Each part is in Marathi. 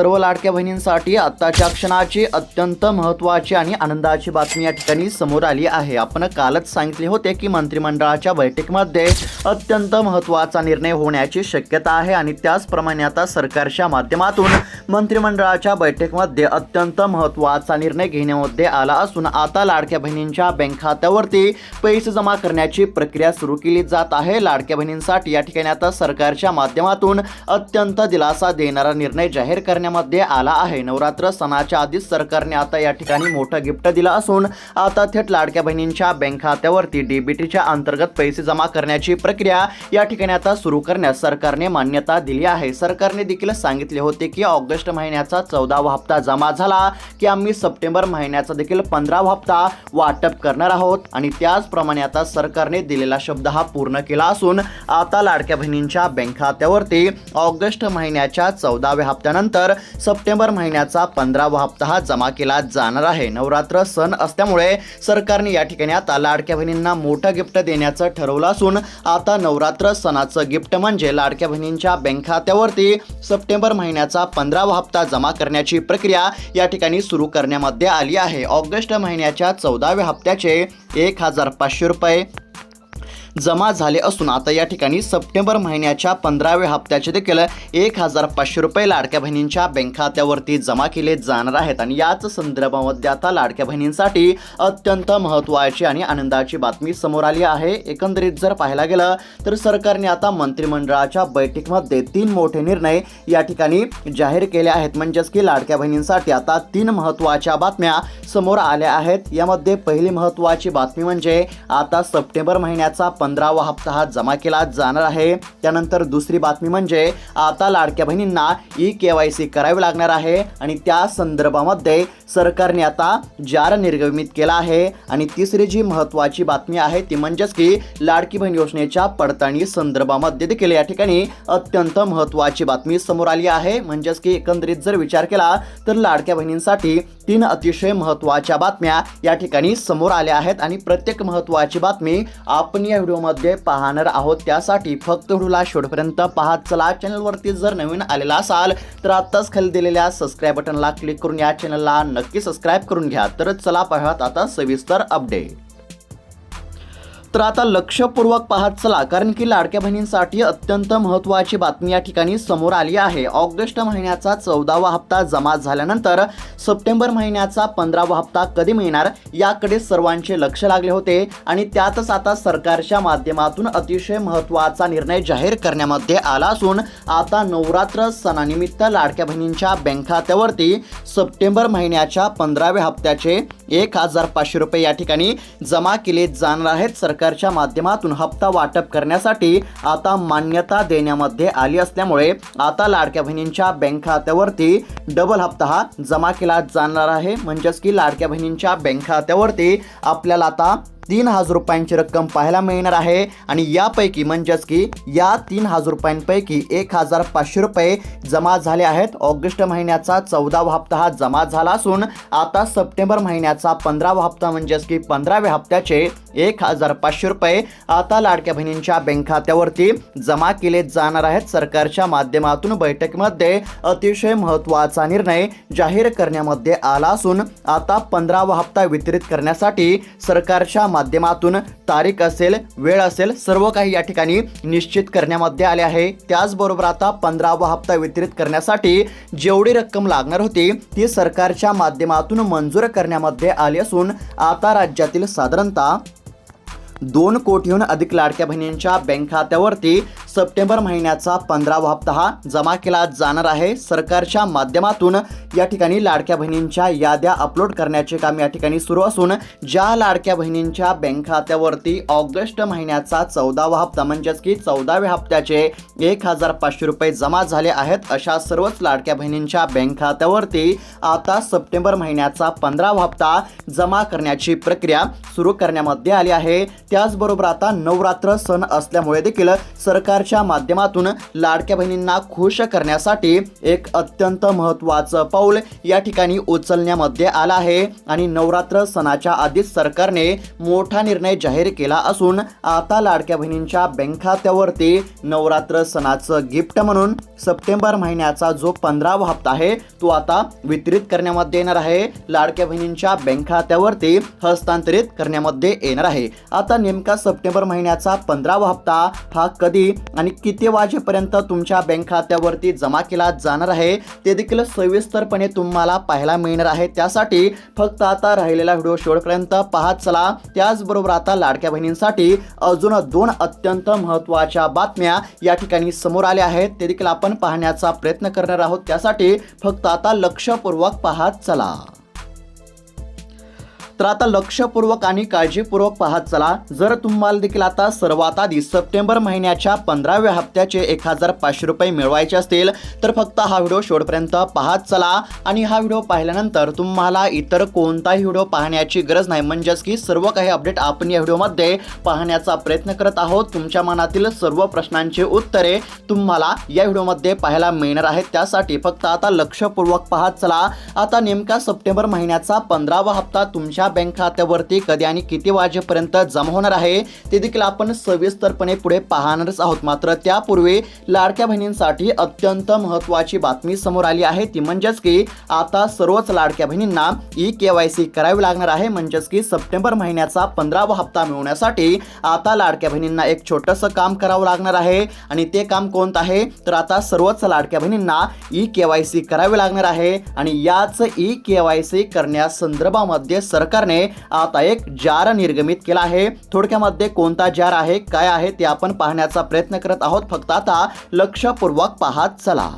सर्व लाडक्या बहिणींसाठी आत्ताच्या क्षणाची अत्यंत महत्त्वाची आणि आनंदाची बातमी या ठिकाणी समोर आली आहे. आपण कालच सांगितले होते की मंत्रिमंडळाच्या बैठकीमध्ये अत्यंत महत्त्वाचा निर्णय होण्याची शक्यता आहे आणि त्याचप्रमाणे आता सरकारच्या माध्यमातून मंत्रिमंडळाच्या बैठकीमध्ये अत्यंत महत्त्वाचा निर्णय घेण्यामध्ये आला असून आता लाडक्या बहिणींच्या बँक खात्यावरती पैसे जमा करण्याची प्रक्रिया सुरू केली जात आहे. लाडक्या बहिणींसाठी या ठिकाणी आता सरकारच्या माध्यमातून अत्यंत दिलासा देणारा निर्णय जाहीर करण्यामध्ये आला आहे. नवरात्र सणाच्या आधीच सरकारने आता या ठिकाणी मोठं गिफ्ट दिलं असून आता थेट लाडक्या बहिणींच्या बँक खात्यावरती डीबीटीच्या अंतर्गत पैसे जमा करण्याची प्रक्रिया या ठिकाणी आता सुरू करण्यास सरकारने मान्यता दिली आहे. सरकारने देखील सांगितले होते की ऑगस्ट महिन्याचा चौदावा हप्ता जमा झाला की आम्ही सप्टेंबर महिन्याचा देखील पंधरावा हप्ता वाटप करणार आहोत आणि त्याचप्रमाणे आता सरकारने दिलेला शब्द हा पूर्ण केला असून आता लाडक्या बहिणींच्या बँक खात्यावरती ऑगस्ट महिन्याच्या चौदाव्या हप्त्यानंतर सप्टेंबर महिन्याचा पंधरावा हप्ता हा जमा केला जाणार आहे. नवरात्र सण असल्यामुळे सरकारने या ठिकाणी आता लाडक्या बहिणींना मोठं गिफ्ट देण्याचं ठरवलं असून आता नवरात्र सणाचं गिफ्ट म्हणजे लाडक्या बहिणींच्या बँक खात्यावरती सप्टेंबर महिन्याचा पंधरावा हप्ता जमा करण्याची प्रक्रिया या ठिकाणी सुरू करण्यामध्ये आली आहे. ऑगस्ट महिन्याच्या चौदाव्या हप्त्याचे एक हजार पाचशे रुपये. जमा झाले असून आता या ठिकाणी सप्टेंबर महिन्याच्या पंधराव्या हप्त्याचे देखील एक हजार पाचशे रुपये लाडक्या बहिणींच्या बँक खात्यावरती जमा केले जाणार आहेत. आणि याच संदर्भामध्ये आता लाडक्या बहिणींसाठी अत्यंत महत्त्वाची आणि आनंदाची बातमी समोर आली आहे. एकंदरीत जर पाहायला गेलं तर सरकारने आता मंत्रिमंडळाच्या बैठकीमध्ये तीन मोठे निर्णय या ठिकाणी जाहीर केले आहेत. म्हणजेच की लाडक्या बहिणींसाठी आता तीन महत्त्वाच्या बातम्या समोर आल्या आहेत. यामध्ये पहिली महत्त्वाची बातमी म्हणजे आता सप्टेंबर महिन्याचा पंधरावा हप्ता हा जमा केला जाणार आहे. त्यानंतर दुसरी बातमी म्हणजे आता लाडक्या बहिणींना ई के वाय सी करावी लागणार आहे आणि त्या संदर्भामध्ये सरकारने आता जार निर्गमित केला आहे. आणि तिसरी जी महत्त्वाची बातमी आहे ती म्हणजेच की लाडकी बहीण योजनेच्या पडताळणी संदर्भामध्ये देखील या ठिकाणी अत्यंत महत्त्वाची बातमी समोर आली आहे. म्हणजेच की एकंदरीत जर विचार केला तर लाडक्या बहिणींसाठी तीन अतिशय महत्त्वाच्या बातम्या या ठिकाणी समोर आल्या आहेत. आणि प्रत्येक महत्त्वाची बातमी आपण या व्हिडिओमध्ये पाहणार आहोत. त्यासाठी फक्त व्हिडिओला शेवटपर्यंत पाहत चला. चॅनलवरती जर नवीन आलेला असाल तर आत्ताच खाली दिलेल्या सबस्क्राईब बटनला क्लिक करून या चॅनलला नक्की सबस्क्राईब करून घ्या. तर चला पाहत आता सविस्तर अपडेट तर आता लक्षपूर्वक पाहत चला कारण की लाडक्या बहिणींसाठी अत्यंत महत्त्वाची बातमी या ठिकाणी समोर आली आहे. ऑगस्ट महिन्याचा चौदावा हप्ता जमा झाल्यानंतर सप्टेंबर महिन्याचा पंधरावा हप्ता कधी मिळणार याकडे सर्वांचे लक्ष लागले होते आणि त्यातच आता सरकारच्या माध्यमातून अतिशय महत्त्वाचा निर्णय जाहीर करण्यामध्ये आला असून आता नवरात्र सणानिमित्त लाडक्या बहिणींच्या बँक खात्यावरती सप्टेंबर महिन्याच्या पंधराव्या हप्त्याचे एक हजार पाचशे रुपये या ठिकाणी जमा केले जाणार आहेत. सरकार सरकारच्या माध्यमातून हप्ता वाटप करण्यासाठी आता मान्यता देण्यामध्ये आली असल्यामुळे आता लाडक्या बहिणींच्या बँक खात्यावरती डबल हप्ता हा जमा केला जाणार आहे. म्हणजेच की लाडक्या बहिणींच्या बँक खात्यावरती आपल्याला आता तीन हजार रुपयांची रक्कम पाहायला मिळणार आहे. आणि यापैकी म्हणजेच की या तीन हजार रुपयांपैकी एक हजार पाचशे रुपये जमा झाले आहेत. ऑगस्ट महिन्याचा चौदावा हप्ता हा जमा झाला असून आता सप्टेंबर महिन्याचा पंधरावा हप्ता म्हणजेच की पंधराव्या हप्त्याचे एक हजार पाचशे रुपये आता लाडक्या बहिणींच्या बँक खात्यावरती जमा केले जाणार आहेत. सरकारच्या माध्यमातून बैठकीमध्ये अतिशय महत्त्वाचा निर्णय जाहीर करण्यामध्ये आला असून आता पंधरावा हप्ता वितरित करण्यासाठी सरकारच्या माध्यमातून तारीख असेल वेळ असेल सर्व काही या ठिकाणी निश्चित करण्यामध्ये आले आहे. त्याचबरोबर आता पंधरावा हप्ता वितरित करण्यासाठी जेवढी रक्कम लागणार होती ती सरकारच्या माध्यमातून मंजूर करण्यामध्ये आली असून आता राज्यातील साधारणतः दोन कोटीहून अधिक लाडक्या बहिणींच्या बँक खात्यावरती सप्टेंबर महिन्याचा पंधरावा हप्ता हा जमा केला जाणार आहे. सरकारच्या माध्यमातून या ठिकाणी लाडक्या बहिणींच्या याद्या अपलोड करण्याचे काम या ठिकाणी सुरू असून ज्या लाडक्या बहिणींच्या बँक खात्यावरती ऑगस्ट महिन्याचा चौदावा हप्ता म्हणजेच की चौदाव्या हप्त्याचे एक हजार पाचशे रुपये जमा झाले आहेत अशा सर्वच लाडक्या बहिणींच्या बँक खात्यावरती आता सप्टेंबर महिन्याचा पंधरावा हप्ता जमा करण्याची प्रक्रिया सुरू करण्यामध्ये आली आहे. त्याचबरोबर आता नवरात्र सण असल्यामुळे देखील सरकारच्या माध्यमातून लाडक्या बहिणींना खुश करण्यासाठी एक अत्यंत महत्त्वाचं पाऊल या ठिकाणी उचलण्यामध्ये आलं आहे. आणि नवरात्र सणाच्या आधीच सरकारने मोठा निर्णय जाहीर केला असून आता लाडक्या बहिणींच्या बँक खात्यावरती नवरात्र सणाचं गिफ्ट म्हणून सप्टेंबर महिन्याचा जो पंधरावा हप्ता आहे तो आता वितरित करण्यामध्ये येणार आहे. लाडक्या बहिणींच्या बँक खात्यावरती हस्तांतरित करण्यामध्ये येणार आहे. आता नेमका सप्टेंबर महिन्याचा पंधरावा हप्ता हा कधी आणि किती वाजेपर्यंत तुमच्या बँक खात्यावरती जमा केला जाणार आहे ते देखील सविस्तरपणे तुम्हाला पाहायला मिळणार आहे. त्यासाठी फक्त आता राहिलेला व्हिडिओ शेवटपर्यंत पाहत चला. त्याचबरोबर आता लाडक्या बहिणींसाठी अजून दोन अत्यंत महत्त्वाच्या बातम्या या ठिकाणी समोर आल्या आहेत ते देखील आपण पाहण्याचा प्रयत्न करणार आहोत. त्यासाठी फक्त आता लक्षपूर्वक पाहत चला. तर आता लक्षपूर्वक आणि काळजीपूर्वक पाहत चला. जर तुम्हाला देखील आता सर्वात आधी सप्टेंबर महिन्याच्या पंधराव्या हप्त्याचे एक हजार पाचशे रुपये मिळवायचे असतील तर फक्त हा व्हिडिओ शेवटपर्यंत पाहत चला. आणि हा व्हिडिओ पाहिल्यानंतर तुम्हाला इतर कोणताही व्हिडिओ पाहण्याची गरज नाही. म्हणजेच की सर्व काही अपडेट आपण या व्हिडिओमध्ये पाहण्याचा प्रयत्न करत आहोत. तुमच्या मनातील सर्व प्रश्नांची उत्तरे तुम्हाला या व्हिडिओमध्ये पाहायला मिळणार आहेत. त्यासाठी फक्त आता लक्षपूर्वक पाहत चला. आता नेमका सप्टेंबर महिन्याचा पंधरावा हप्ता तुमच्या बँक खात्यावरती कधी आणि किती वाजेपर्यंत जमा होणार आहे ते देखील आपण सविस्तरपणे पुढे पाहणारच आहोत. मात्र त्यापूर्वी लाडक्या बहिणींसाठी अत्यंत महत्त्वाची बातमी समोर आली आहे. ती म्हणजेच की आता सर्वच लाडक्या बहिणींना ई के वाय सी करावी लागणार आहे. म्हणजेच की सप्टेंबर महिन्याचा पंधरावा हप्ता मिळवण्यासाठी आता लाडक्या बहिणींना एक छोटंसं काम करावं लागणार आहे. आणि ते काम कोणतं आहे? तर आता सर्वच लाडक्या बहिणींना ई के वाय सी करावी लागणार आहे. आणि याच ई के वाय सी करण्यासंदर्भामध्ये सरकारने आता एक जार निर्गमित केला आहे. थोडक्यामध्ये कोणता जार आहे काय आहे ते आपण पाहण्याचा प्रयत्न करत आहोत. फक्त आता लक्षपूर्वक पाहत चला.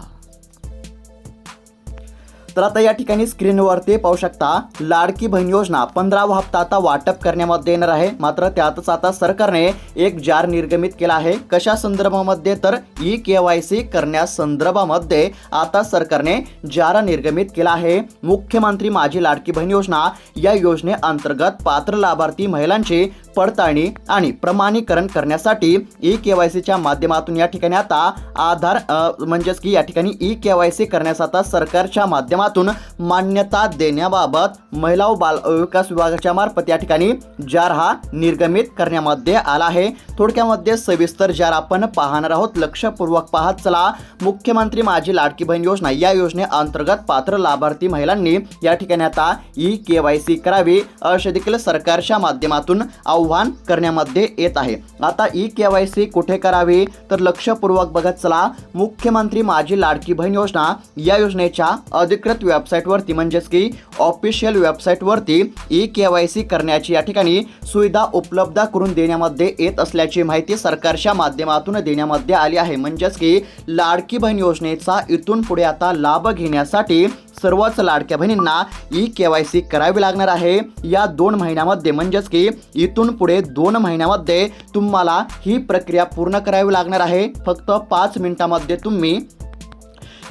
तर आता या ठिकाणी स्क्रीनवरती पाहू शकता लाडकी बहीण योजना पंधरावा हप्ता आता वाटप करण्यामध्ये येणार आहे. मात्र त्यातच आता सरकारने एक जार निर्गमित केला आहे. कशा संदर्भामध्ये? तर ई के वाय सी करण्यासंदर्भामध्ये आता सरकारने जार निर्गमित केला आहे. मुख्यमंत्री माझी लाडकी बहीण योजना या योजनेअंतर्गत पात्र लाभार्थी महिलांची पडताळणी आणि प्रमाणीकरण करण्यासाठी ई के वाय सीच्या माध्यमातून या ठिकाणी आता आधार म्हणजेच की या ठिकाणी ई के वाय सी करण्यास आता सरकारच्या माध्यमातून मान्यता देण्याबाबत महिला व बाल विकास विभागाच्या मार्फत या ठिकाणी जार हा निर्गमित करण्यामध्ये आला आहे. थोडक्यामध्ये सविस्तर जार आपण पाहणार आहोत. लक्षपूर्वक पाहत चला. मुख्यमंत्री माझी लाडकी बहीण योजना या योजनेअंतर्गत पात्र लाभार्थी महिलांनी या ठिकाणी आता ई के वाय सी करावी असे देखील सरकारच्या माध्यमातून आव्हान करण्यामध्ये येत आहे. आता ई के वाय सी कुठे करावी? तर लक्षपूर्वक बघत चला. मुख्यमंत्री माझी लाडकी बहीण योजना या योजनेच्या अधिकृत वेबसाईटवरती म्हणजेच की ऑफिशियल वेबसाईटवरती ई के वाय सी करण्याची या ठिकाणी सुविधा उपलब्ध करून देण्यामध्ये येत असल्याची माहिती सरकारच्या माध्यमातून देण्यामध्ये आली आहे. म्हणजेच की लाडकी बहीण योजनेचा इथून पुढे आता लाभ घेण्यासाठी सर्वच लाडक्या बहिणींना ई के वाय सी करावी लागणार आहे. या दोन महिन्यामध्ये म्हणजेच की इथून पुढे दोन महिन्यामध्ये तुम्हाला ही प्रक्रिया पूर्ण करावी लागणार आहे. फक्त पाच मिनिटामध्ये तुम्ही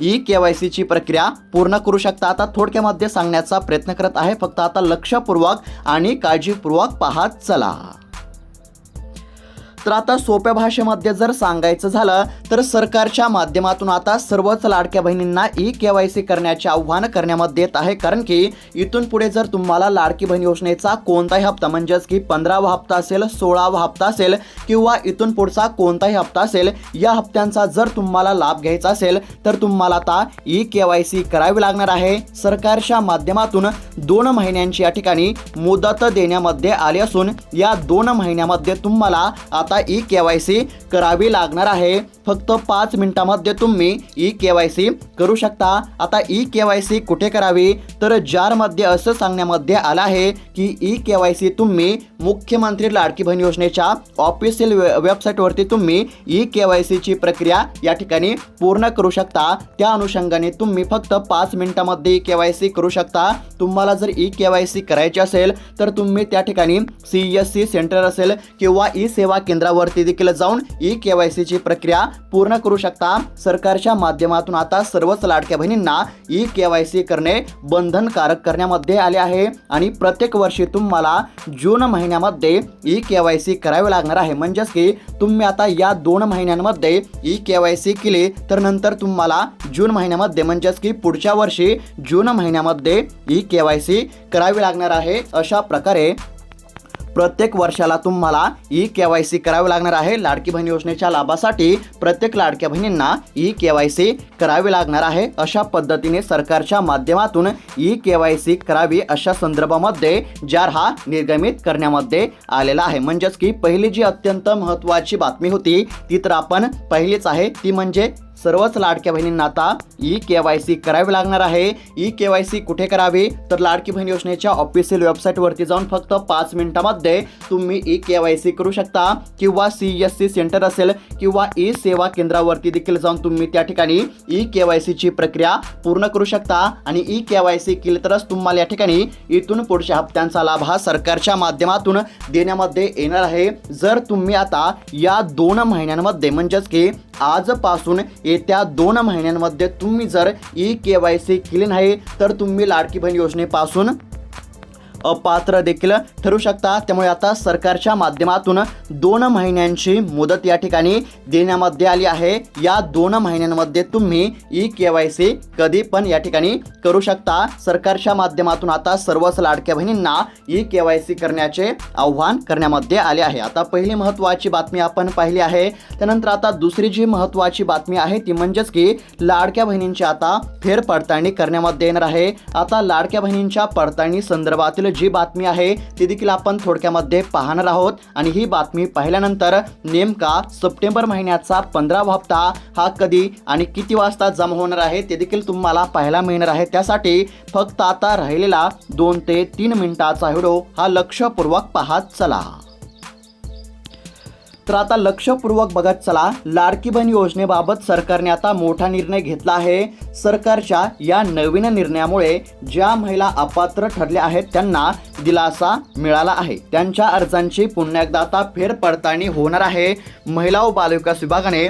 ई के वाय सीची प्रक्रिया पूर्ण करू शकता. आता थोडक्यामध्ये सांगण्याचा प्रयत्न करत आहे. फक्त आता लक्षपूर्वक आणि काळजीपूर्वक पाहत चला. तर आता सोप्या भाषेमध्ये जर सांगायचं झालं तर सरकारच्या माध्यमातून आता सर्वच लाडक्या बहिणींना ई के वाय सी करण्याचे आव्हान करण्यामध्ये येत आहे. कारण की इथून पुढे जर तुम्हाला लाडकी बहीण योजनेचा कोणताही हप्ता म्हणजेच की पंधरावा हप्ता असेल सोळावा हप्ता असेल किंवा इथून पुढचा कोणताही हप्ता असेल या हप्त्यांचा जर तुम्हाला लाभ घ्यायचा असेल तर तुम्हाला आता ई के वाय सी करावी लागणार आहे. सरकारच्या माध्यमातून दोन महिन्यांची या ठिकाणी मुदत देण्यामध्ये आली असून या दोन महिन्यामध्ये तुम्हाला आता आता ई के वाय सी करावी लागणार आहे. फक्त पाच मिनिटामध्ये तुम्ही ई के वाय सी करू शकता. आता ई के वाय सी कुठे करावी? तर जारमध्ये असं सांगण्यामध्ये आलं आहे की ई के वाय सी तुम्ही मुख्यमंत्री लाडकी बहीण योजनेच्या ऑफिशियल वे वेबसाईटवरती तुम्ही ई के वाय सीची प्रक्रिया या ठिकाणी पूर्ण करू शकता. त्या अनुषंगाने तुम्ही फक्त पाच मिनिटामध्ये ई के वाय सी करू शकता. तुम्हाला जर ई के वाय सी करायची असेल तर तुम्ही त्या ठिकाणी सी एस सी सेंटर असेल किंवा ई सेवा केंद्र केंद्रावरती देखील जाऊन ई के वाय सीची प्रक्रिया पूर्ण करू शकता. सरकारच्या माध्यमातून आता सर्वच लाडक्या बहिणींना ई के वाय सी करणे बंधनकारक करण्यामध्ये आले आहे. आणि प्रत्येक वर्षी तुम्हाला जून महिन्यामध्ये ई के वाय सी करावी लागणार आहे. म्हणजेच की तुम्ही आता या दोन महिन्यांमध्ये ई के वाय सी केली तर नंतर तुम्हाला जून महिन्यामध्ये म्हणजेच की पुढच्या वर्षी जून महिन्यामध्ये ई के वाय सी करावी लागणार आहे. अशा प्रकारे प्रत्येक वर्षाला तुम्हाला ई के वाय सी करावी लागणार आहे. लाडकी बहीण योजनेच्या लाभासाठी प्रत्येक लाडक्या बहिणींना ई के वाय सी करावी लागणार आहे. अशा पद्धतीने सरकारच्या माध्यमातून ई के वाय सी करावी अशा संदर्भामध्ये जार हा निर्गमित करण्यामध्ये आलेला आहे. म्हणजेच की पहिली जी अत्यंत महत्त्वाची बातमी होती ती तर आपण पहिलीच आहे. ती म्हणजे सर्वच लाडक्या बहिणींना आता ई के वाय सी करावी लागणार आहे. ई के वाय सी कुठे करावी? तर लाडकी बहीण योजनेच्या ऑफिशियल वेबसाईटवरती जाऊन फक्त पाच मिनिटामध्ये तुम्ही ई के वाय सी करू शकता. किंवा सी एस सी सेंटर असेल किंवा ई सेवा केंद्रावरती देखील जाऊन तुम्ही त्या ठिकाणी ई के वाय सीची प्रक्रिया पूर्ण करू शकता. आणि ई के वाय सी केली तरच तुम्हाला या ठिकाणी इथून पुढच्या हप्त्यांचा लाभ हा सरकारच्या माध्यमातून देण्यामध्ये येणार आहे. जर तुम्ही आता या दोन महिन्यांमध्ये म्हणजेच की आजपासून येत्या दोन महिन्यांमध्ये तुम्ही जर ई के वाय सी केली नाही तर तुम्ही लाडकी बहीण योजनेपासून अपात्र देखील ठरू शकता त्यामुळे आता सरकारच्या माध्यमातून दोन महिन्यांची मुदत या ठिकाणी देण्यामध्ये आली आहे. या दोन महिन्यांमध्ये तुम्ही ई के वाय सी कधी पण या ठिकाणी करू शकता. सरकारच्या माध्यमातून आता सर्वच लाडक्या बहिणींना ई के वाय सी करण्याचे आव्हान करण्यामध्ये आले आहे. आता पहिली महत्त्वाची बातमी आपण पाहिली आहे. त्यानंतर आता दुसरी जी महत्त्वाची बातमी आहे ती म्हणजेच की लाडक्या बहिणींची आता फेरपडताळणी करण्यामध्ये येणार आहे. आता लाडक्या बहिणींच्या पडताळणी संदर्भातील जी बातमी आहे ती देखील आपण थोडक्यामध्ये पाहणार आहोत. आणि ही बातमी पाहिल्यानंतर नेमका सप्टेंबर महिन्याचा पंधरावा हप्ता हा कधी आणि किती वाजता जमा होणार आहे ते देखील तुम्हाला पाहायला मिळणार आहे. त्यासाठी फक्त आता राहिलेला दोन ते तीन मिनिटाचा व्हिडिओ हा लक्षपूर्वक पाहत चला. तर आता लक्षपूर्वक बघत चला. लाडकी बहीण योजनेबाबत सरकारने आता मोठा निर्णय घेतला आहे. सरकारच्या या नवीन निर्णयामुळे ज्या महिला अपात्र ठरल्या आहेत त्यांना दिलासा मिळाला आहे. त्यांच्या अर्जांची पुन्हा एकदा आता फेरपडताळणी होणार आहे. महिला व बालविकास विभागाने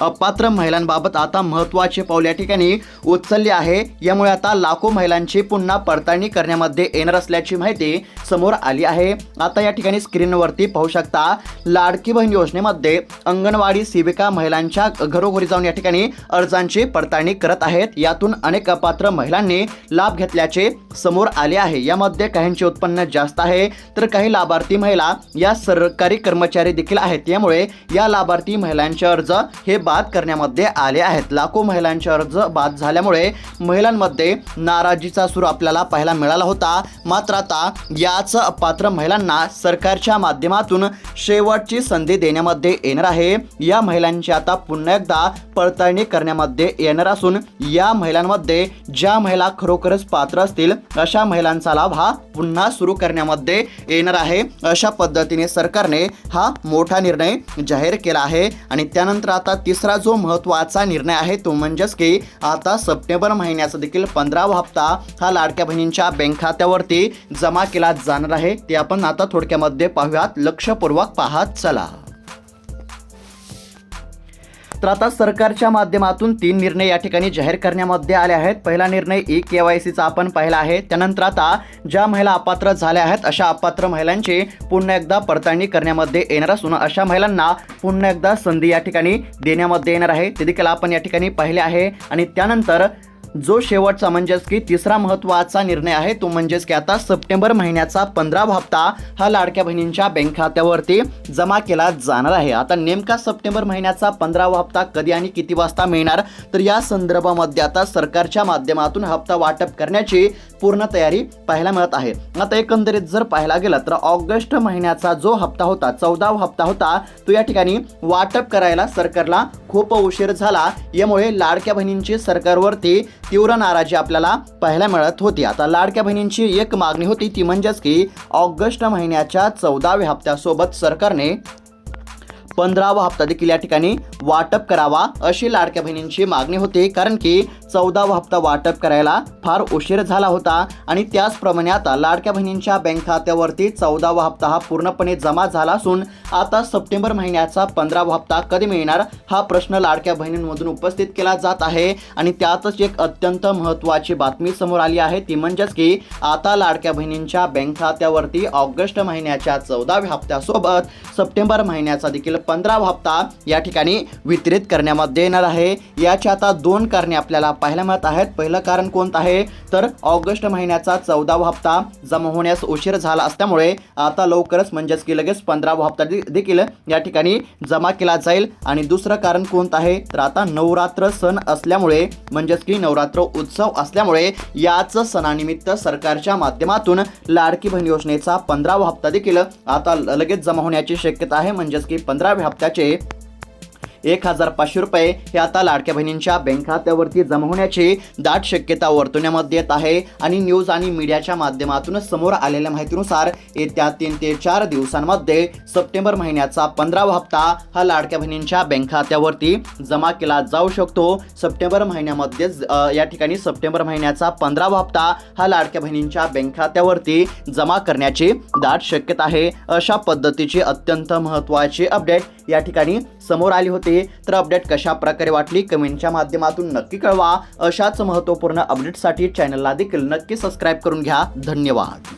अपात्र महिलांबाबत आता महत्त्वाचे पाऊल या ठिकाणी उचलले आहे. यामुळे आता लाखो महिलांची पुन्हा पडताळणी करण्यामध्ये येणार असल्याची माहिती समोर आली आहे. आता या ठिकाणी स्क्रीनवरती पाहू शकता लाडकी बहीण योजनेमध्ये अंगणवाडी सेविका महिलांच्या घरोघरी जाऊन या ठिकाणी अर्जांची पडताळणी करत आहेत. यातून अनेक अपात्र महिलांनी लाभ घेतल्याचे समोर आले आहे. यामध्ये काहींचे उत्पन्न जास्त आहे तर काही लाभार्थी महिला या सरकारी कर्मचारी देखील आहेत. यामुळे या लाभार्थी महिलांचे अर्ज हे बाद करण्यामध्ये आले आहेत. लाखो महिलांचे अर्ज बाद झाल्यामुळे महिलांमध्ये नाराजीचा सूर आपल्याला पाहायला मिळाला होता. मात्र आता याच पात्र महिलांना सरकारच्या माध्यमातून शेवटची संधी देण्यामध्ये येणार आहे. या महिलांची आता पुन्हा एकदा पडताळणी करण्यामध्ये येणार असून या महिलांमध्ये ज्या महिला खरोखरच पात्र असतील अशा महिलांचा लाभ हा पुन्हा सुरू करण्यामध्ये येणार आहे. अशा पद्धतीने सरकारने हा मोठा निर्णय जाहीर केला आहे. आणि त्यानंतर आता ती तिसरा जो महत्त्वाचा निर्णय आहे तो म्हणजेच की आता सप्टेंबर महिन्याचा देखील पंधरावा हप्ता हा लाडक्या बहिणींच्या बँक खात्यावरती जमा केला जाणार आहे. ते आपण आता थोडक्यामध्ये पाहूयात. लक्षपूर्वक पाहत चला. तर आता सरकारच्या माध्यमातून तीन निर्णय या ठिकाणी जाहीर करण्यामध्ये आले आहेत. पहिला निर्णय ई के वाय सीचा आपण पाहिला आहे. त्यानंतर आता ज्या महिला अपात्र झाल्या आहेत अशा अपात्र महिलांची पुन्हा एकदा पडताळणी करण्यामध्ये येणार असून अशा महिलांना पुन्हा एकदा संधी या ठिकाणी देण्यामध्ये येणार आहे. ते देखील आपण या ठिकाणी पाहिले आहे. आणि त्यानंतर जो शेवटचा म्हणजेच की तिसरा महत्त्वाचा निर्णय आहे तो म्हणजेच की आता सप्टेंबर महिन्याचा पंधरावा हप्ता हा लाडक्या बहिणींच्या बँक खात्यावरती जमा केला जाणार आहे. आता नेमका सप्टेंबर महिन्याचा पंधरावा हप्ता कधी आणि किती वाजता मिळणार? तर या संदर्भामध्ये आता सरकारच्या माध्यमातून हप्ता वाटप करण्याची पूर्ण तयारी पाहायला मिळत आहे. आता एकंदरीत जर पाहायला गेलं तर ऑगस्ट महिन्याचा जो हप्ता होता चौदावा हप्ता होता तो या ठिकाणी वाटप करायला सरकारला खूप उशीर झाला. यामुळे लाडक्या बहिणींची सरकारवरती तीव्र नाराजी आपल्याला पाहायला मिळत होती. आता लाडक्या बहिणींची एक मागणी होती ती म्हणजेच की ऑगस्ट महिन्याच्या चौदाव्या हप्त्यासोबत सरकारने पंधरावा हप्ता देखील या ठिकाणी वाटप करावा अशी लाडक्या बहिणींची मागणी होती. कारण की चौदावा हप्ता वाटप करायला फार उशीर झाला होता. आणि त्याचप्रमाणे आता लाडक्या बहिणींच्या बँक खात्यावरती चौदावा हप्ता हा पूर्णपणे जमा झाला असून आता सप्टेंबर महिन्याचा पंधरावा हप्ता कधी मिळणार हा प्रश्न लाडक्या बहिणींमधून उपस्थित केला जात आहे. आणि त्यातच एक अत्यंत महत्त्वाची बातमी समोर आली आहे. ती म्हणजेच की आता लाडक्या बहिणींच्या बँक खात्यावरती ऑगस्ट महिन्याच्या चौदाव्या हप्त्यासोबत सप्टेंबर महिन्याचा देखील पंधरावा हप्ता या ठिकाणी वितरित करण्यामध्ये येणार आहे. याची आता दोन कारणे आपल्याला पाहायला मिळत आहेत. पहिलं कारण कोणतं आहे? तर ऑगस्ट महिन्याचा चौदावा हप्ता जमा होण्यास उशीर झाला असल्यामुळे आता लवकरच म्हणजेच की लगेच पंधरावा हप्ता देखील या ठिकाणी जमा केला जाईल. आणि दुसरं कारण कोणतं आहे? तर आता नवरात्र सण असल्यामुळे म्हणजेच की नवरात्र उत्सव असल्यामुळे याच सणानिमित्त सरकारच्या माध्यमातून लाडकी बहीण योजनेचा पंधरावा हप्ता देखील आता लगेच जमा होण्याची शक्यता आहे. म्हणजेच की पंधरा हप्त्याचे एक हजार पाचशे रुपये हे आता लाडक्या बहिणींच्या बँक खात्यावरती जमा होण्याची दाट शक्यता वर्तवण्यामध्ये येत आहे. आणि न्यूज आणि मीडियाच्या माध्यमातून समोर आलेल्या माहितीनुसार येत्या तीन ते चार दिवसांमध्ये सप्टेंबर महिन्याचा पंधरावा हप्ता हा लाडक्या बहिणींच्या बँक खात्यावरती जमा केला जाऊ शकतो. सप्टेंबर महिन्यामध्ये या ठिकाणी सप्टेंबर महिन्याचा पंधरावा हप्ता हा लाडक्या बहिणींच्या बँक खात्यावरती जमा करण्याची दाट शक्यता आहे. अशा पद्धतीची अत्यंत महत्त्वाची अपडेट या ठिकाणी समोर आली होती. तर अपडेट कशा प्रकारे वाटली कमेंटच्या माध्यमातून नक्की कळवा. अशाच महत्त्वपूर्ण अपडेटसाठी चॅनलला देखील नक्की सबस्क्राईब करून घ्या. धन्यवाद.